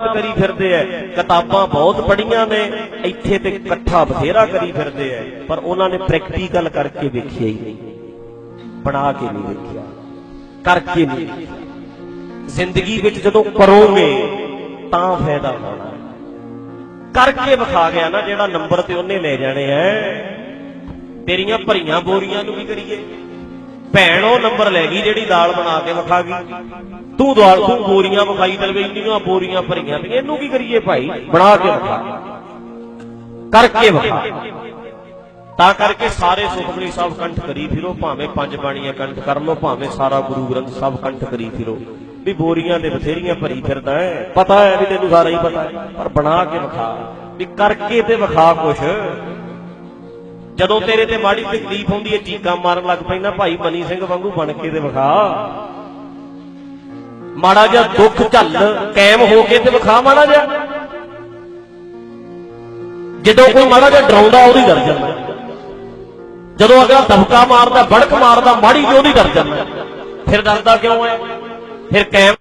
ਕਰੀ ਫਿਰਦੇ ਐ। ਕਿਤਾਬਾਂ ਬਹੁਤ ਪੜੀਆਂ ਨੇ, ਇੱਥੇ ਤੇ ਇਕੱਠਾ ਬਥੇਰਾ ਕਰੀ ਫਿਰਦੇ ਐ। ਪਰ ਉਹਨਾਂ ਨੇ ਪ੍ਰੈਕਟੀਕਲ ਕਰਕੇ ਵੇਖਿਆ ਹੀ ਨਹੀਂ। ਬਣਾ ਕੇ ਨਹੀਂ ਵੇਖਿਆ। ਕਰਕੇ ਨਹੀਂ ਜ਼ਿੰਦਗੀ ਵਿੱਚ ਜਦੋਂ ਕਰੋਗੇ, ਤਾਂ ਫਾਇਦਾ ਹੋਣਾ ਕਰਕੇ ਵਿਖਾ ਗਿਆ ਨਾ ਜਿਹੜਾ ਨੰਬਰ ਤੇ ਉਹਨੇ ਲੈ ਜਾਣੇ ਐ। ਤੇਰੀਆਂ ਭਰੀਆਂ ਬੋਰੀਆਂ ਨੂੰ ਵੀ ਕਰੀਏ। ਭੈਣ ਉਹ ਨੰਬਰ ਲੈ ਗਈ ਜਿਹੜੀ ਦਾਲ ਬਣਾ ਕੇ ਵਿਖਾ ਗਈ ਤੂੰ ਦਾਲ, ਤੂੰ ਬੋਰੀਆਂ ਵਿਖਾਈ ਦਲਵੇ ਇੰਨੀਆਂ ਬੋਰੀਆਂ ਭਰੀਆਂ ਤੇ ਇਹਨੂੰ ਕੀ ਕਰੀਏ ਭਾਈ? ਬਣਾ ਕੇ ਵਿਖਾ। ਕਰਕੇ ਵਿਖਾ। ਤਾਂ ਕਰਕੇ ਸਾਰੇ ਸੁਖਮਨੀ ਸਾਹਿਬ ਕੰਠ ਕਰੀ ਫਿਰੋ, ਭਾਵੇਂ ਪੰਜ ਬਾਣੀਆਂ ਕੰਠ ਕਰ ਲੋ ਭਾਵੇਂ ਸਾਰਾ ਗੁਰੂ ਗ੍ਰੰਥ ਸਾਹਿਬ ਕੰਠ ਕਰੀ ਫਿਰੋ। ਵੀ ਬੋਰੀਆਂ ਦੇ ਬਥੇਰੀਆਂ ਭਰੀ ਫਿਰਦਾ ਹੈ ਪਤਾ ਹੈ ਵੀ ਤੈਨੂੰ ਸਾਰਾ ਹੀ ਪਤਾ ਪਰ ਬਣਾ ਕੇ ਵਿਖਾ। ਵੀ ਕਰਕੇ ਤੇ ਵਿਖਾ ਕੁਛ। ਜਦੋਂ ਤੇਰੇ ਤੇ ਮਾੜੀ ਤਕਲੀਫ ਹੁੰਦੀ ਹੈ, ਚੀਕਾਂ ਮਾਰਨ ਲੱਗ ਪੈਂਦਾ, ਭਾਈ ਮਨੀ ਸਿੰਘ ਵਾਂਗੂ ਬਣ ਕੇ ਤੇ ਵਿਖਾ। ਮਾੜਾ ਜਿਹਾ ਦੁੱਖ ਝੱਲ ਕਾਇਮ ਹੋ ਕੇ ਤੇ ਵਿਖਾ ਮਾੜਾ ਜਿਹਾ। ਜਦੋਂ ਕੋਈ ਮਾੜਾ ਜਿਹਾ ਡਰਾਉਂਦਾ, ਉਹਦੀ ਡਰ ਜਾਂਦਾ। ਜਦੋਂ ਅਗਲਾ ਦਬਕਾ ਮਾਰਦਾ, ਬੜਕ ਮਾਰਦਾ, ਮਾੜੀ ਜਿਹੀ ਉਹਦੀ ਡਰ ਜਾਂਦਾ। ਫਿਰ ਡਰਦਾ ਕਿਉਂ ਹੈ? ਫਿਰ ਕਾਇਮ